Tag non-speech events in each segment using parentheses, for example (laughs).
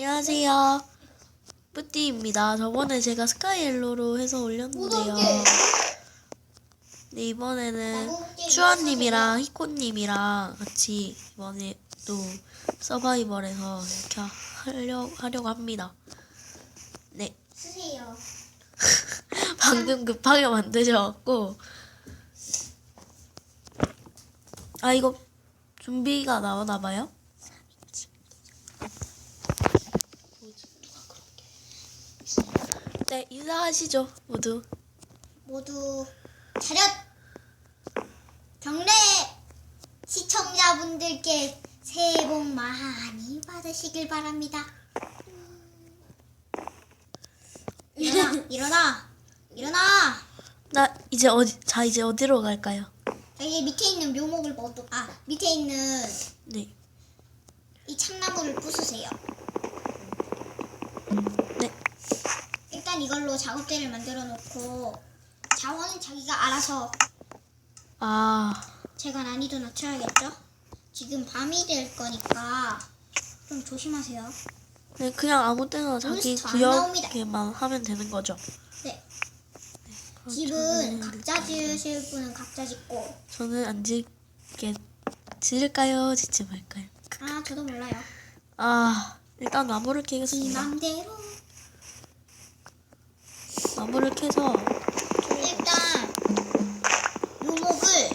안녕하세요. 뿌띠입니다. 저번에 제가 스카이옐로로 해서 올렸는데요. 네, 이번에는 추아님이랑 히코님이랑 같이 이번에 또 서바이벌에서 이렇게 하려, 하려고 합니다. 네, 쓰세요. (laughs) 방금 급하게 만드셔갖고. 아, 이거 준비가 나오나봐요? 네, 인사하시죠, 모두. 모두 차렷! 경례 시청자분들께 새해 복 많이 받으시길 바랍니다. 일어나, (laughs) 일어나, 일어나! 나 이제 어디, 자, 이제 어디로 갈까요? 여기 밑에 있는 묘목을 모두, 아, 밑에 있는 네. 이 참나무를 부수세요. 네. 일단 이걸로 작업대를 만들어 놓고 자원은 자기가 알아서 아, 제가 난이도 낮춰야겠죠? 지금 밤이 될 거니까 좀 조심하세요. 네, 그냥 아무 때나 자기 몬스터 안 나옵니다. 구역에만 하면 되는 거죠. 네. 그럼 집은 저는 각자 지으실 분은 각자 짓고 저는 안 짓게, 지을까요? 짓지 말까요? 아 저도 몰라요. 아, 일단 나무를 지 캐겠습니다. 맘대로 나무를 캐서, 일단 묘목을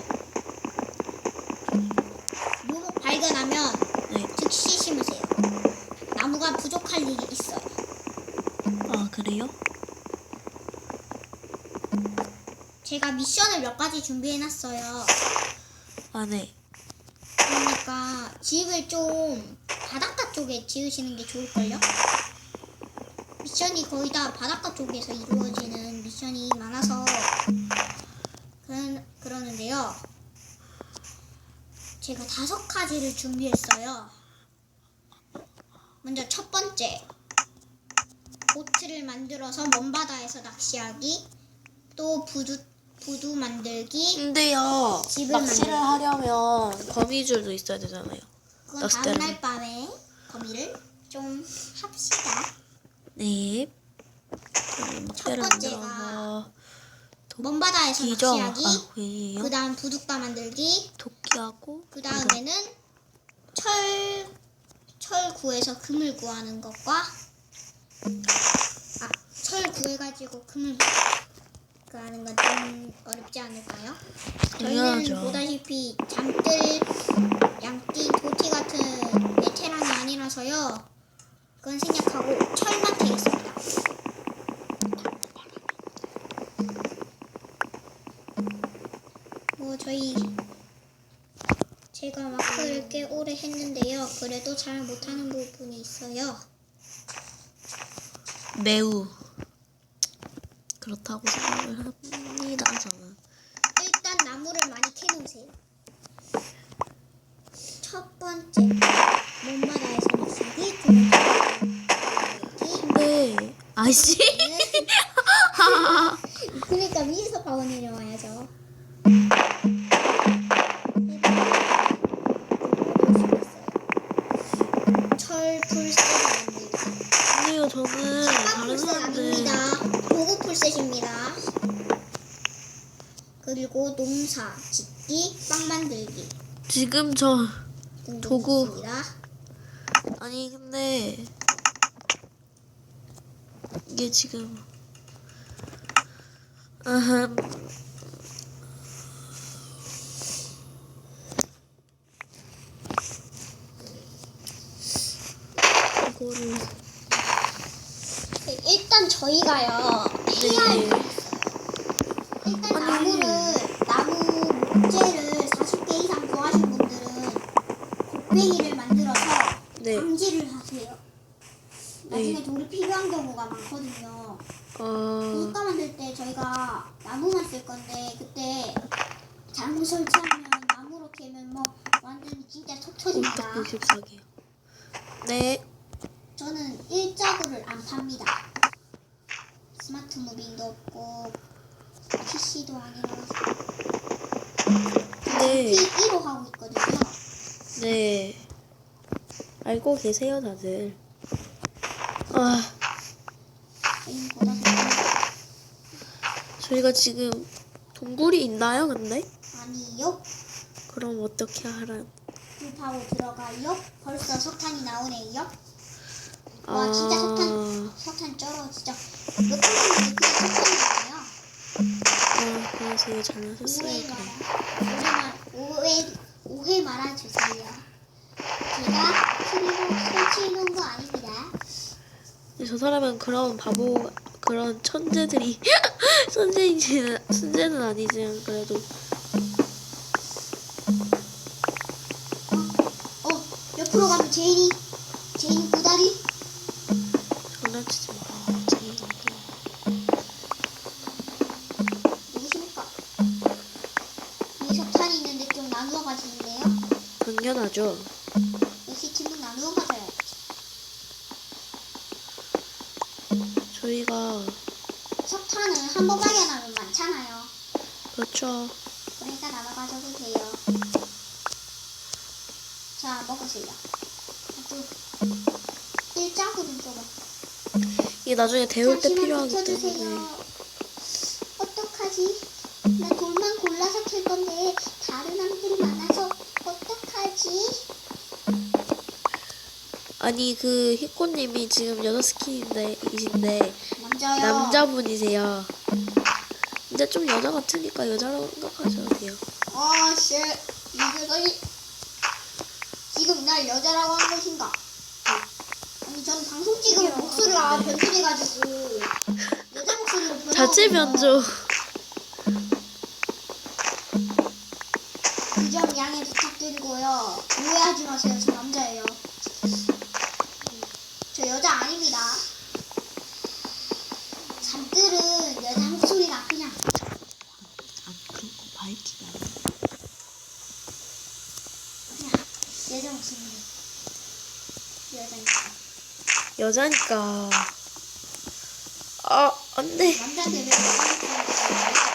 묘목 발견하면 네. 즉시 심으세요. 나무가 부족할 일이 있어요. 아, 그래요? 제가 미션을 몇 가지 준비해놨어요. 아, 네. 그러니까 집을 좀 바닷가 쪽에 지으시는 게 좋을걸요? 미션이 거의 다 바닷가 쪽에서 이루어지는 미션이 많아서 그런, 그러는데요. 제가 다섯 가지를 준비했어요. 먼저 첫 번째. 보트를 만들어서 먼 바다에서 낚시하기. 또 부두, 부두 만들기. 근데요, 집을 낚시를 만들어. 하려면 거미줄도 있어야 되잖아요. 그건 다음날. 밤에 거미를 좀 합시다. 네. 그럼 목대를 번째가 만들어서 먼 바다에서 기죠. 낚시하기. 아? 그 다음 부둣가 만들기. 도끼하고 그 다음에는 철, 철 구해서 금을 구하는 것과 아, 철 구해가지고 금을 구하는 건 좀 어렵지 않을까요? 저희는 당연하죠. 보다시피 잠들, 양띠, 도티 같은 베테랑이 아니라서요. 그건 생략하고 철만 캐겠습니다. 뭐 저희 제가 마크를 꽤 오래 했는데요. 그래도 잘 못하는 부분이 있어요. 매우 그렇다고 생각을 합니다. 저는. 일단 나무를 많이 캐놓으세요. 첫 번째, 아씨 (laughs) 그러니까 위에서 바로 내려와야죠. 저는 다른 사람들 풀셋입니다. 그리고 농사 짓기, 빵 만들기 지금 저 도구. 있습니다. 아니 근데 이게 지금 아흠 이거를 네, 일단 저희가요 해야 할 네. 일단 아니. 나무를 나무 목재를 40개 이상 구하신 분들은 곡괭이를 만들어서 네. 방지를 하세요. 나중에 네. 돌이 필요한 경우가 많거든요. 어 부둣가 만들 때 저희가 나무만 쓸 건데 그때 잘못 설치하면 나무로 캐면 뭐 완전히 진짜 속 터집니다. 딱 64개요. 네. 저는 일자구를 안 팝니다. 스마트 무빙도 없고 PC도 아니라서 네. P1로 하고 있거든요. 네. 알고 계세요, 다들. 아, 저희가 지금 동굴이 있나요, 근데? 아니요. 그럼 어떻게 알아요? 불파고 들어가요. 벌써 석탄이 나오네요. 와 진짜 석탄 석탄 쩔어 진짜 몇 분인데 그냥 석탄이 나와요. 아, 그래서 잘못했어요. 오해 그래. 말아 오해 말 오해 오해 말아 주세요. 제가 틀리고 설치해 놓은 거 아닙니다. 근데 저 사람은 그런 바보, 그런 천재들이, (laughs) 천재인지는, 천재는 아니지만, 그래도. 어 옆으로 가면 제인이 제인 구다리 장난치지 마. 재미가 누구십니까? 이 석탄이 있는데 좀 나누어 가지는데요. 당연하죠. 역시 팀은 나누어 가져야지. 저희가, 석탄은 한번 발견하면 많잖아요. 그렇죠. 그러니까 나눠 가져도 돼요. 자, 먹으세요. 아주 일장으로 좀. 이게 나중에 데울 때 잠시만 필요하기 비켜주세요. 때문에. 어떡하지? 나 돌만 골라서 캘 건데 다른 사람들이 많아서 어떡하지? 아니, 그, 히코님이 지금 여자 스킨인데, 이신데, 남자요. 남자분이세요. 근데 좀 여자 같으니까 여자라고 생각하셔도 돼요. 아, 씨. 이들이 지금 날 여자라고 한 것인가? 아니, 저는 방송 찍으면 목소리가 변질해가지고 여자 목소리로. 자체 변조. 그 점 양해 부탁드리고요. 오해하지 마세요. 저 남자예요. 저 여자 아닙니다. 잠들은 여자 목소리가 그냥 아, 거 밝히가 그냥 여자 목소리. 여자니까. 여자니까. 아, 안 돼. 왜 여자 목소리가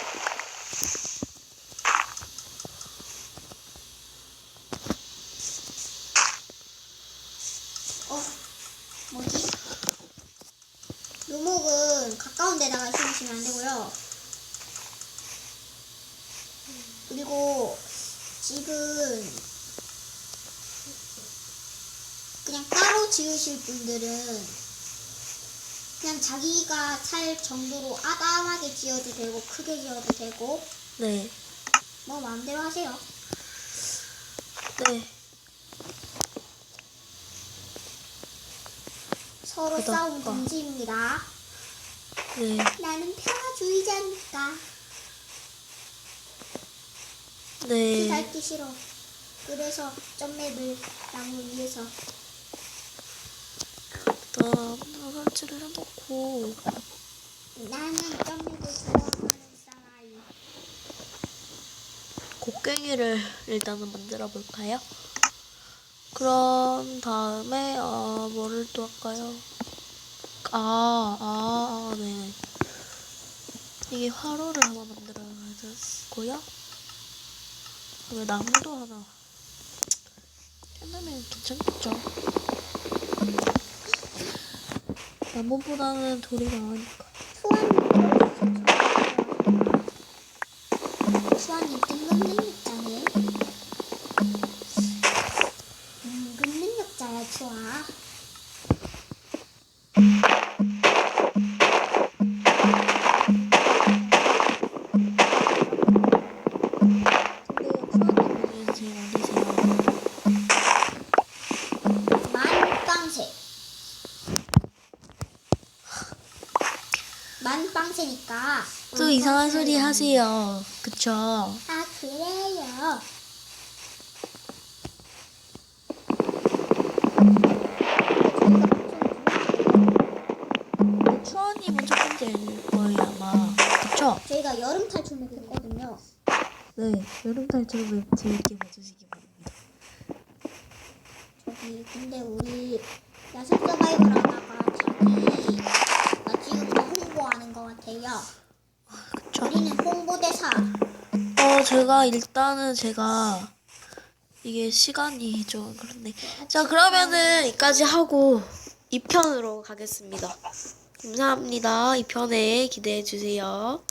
어? 뭐지? 묘목은 가까운 데다가 심으시면 안 되고요. 그리고 집은 그냥 따로 지으실 분들은 그냥 자기가 살 정도로 아담하게 지어도 되고 크게 지어도 되고 네. 뭐 마음대로 하세요. 네. 서로 그다, 싸움. 금지입니다. 네. 나는 평화주의자니까 피 네. 닳기 싫어. 그래서 점맵을 나무 위에서 일단, 설치를 해놓고. 나는 점맵을 좋아하는 사나이. 곡괭이를 일단은 만들어 볼까요? 그런 다음에 어, 뭐를 또 할까요? 아, 아, 아, 네. 이게 화로를 하나 만들어야 되고요. 그다음에 나무도 하나. 옛날에 괜찮겠죠. 나무보다는 돌이 나으니까. 만빵새니까. 또 이상한 소리 하세요. 그쵸? 아 그래요. 추원님은 첫 번째일 거예요, 아마. 그쵸? 저희가 여름 탈출을 했거든요. 네, 여름 탈출을 재밌게 봐주시기 같아요. 그쵸? 우리는 홍보대사. 어, 제가 일단은 제가 이게 시간이 좀 그렇네. 자, 그러면은 여기까지 하고 2편으로 가겠습니다. 감사합니다. 2편에 기대해 주세요.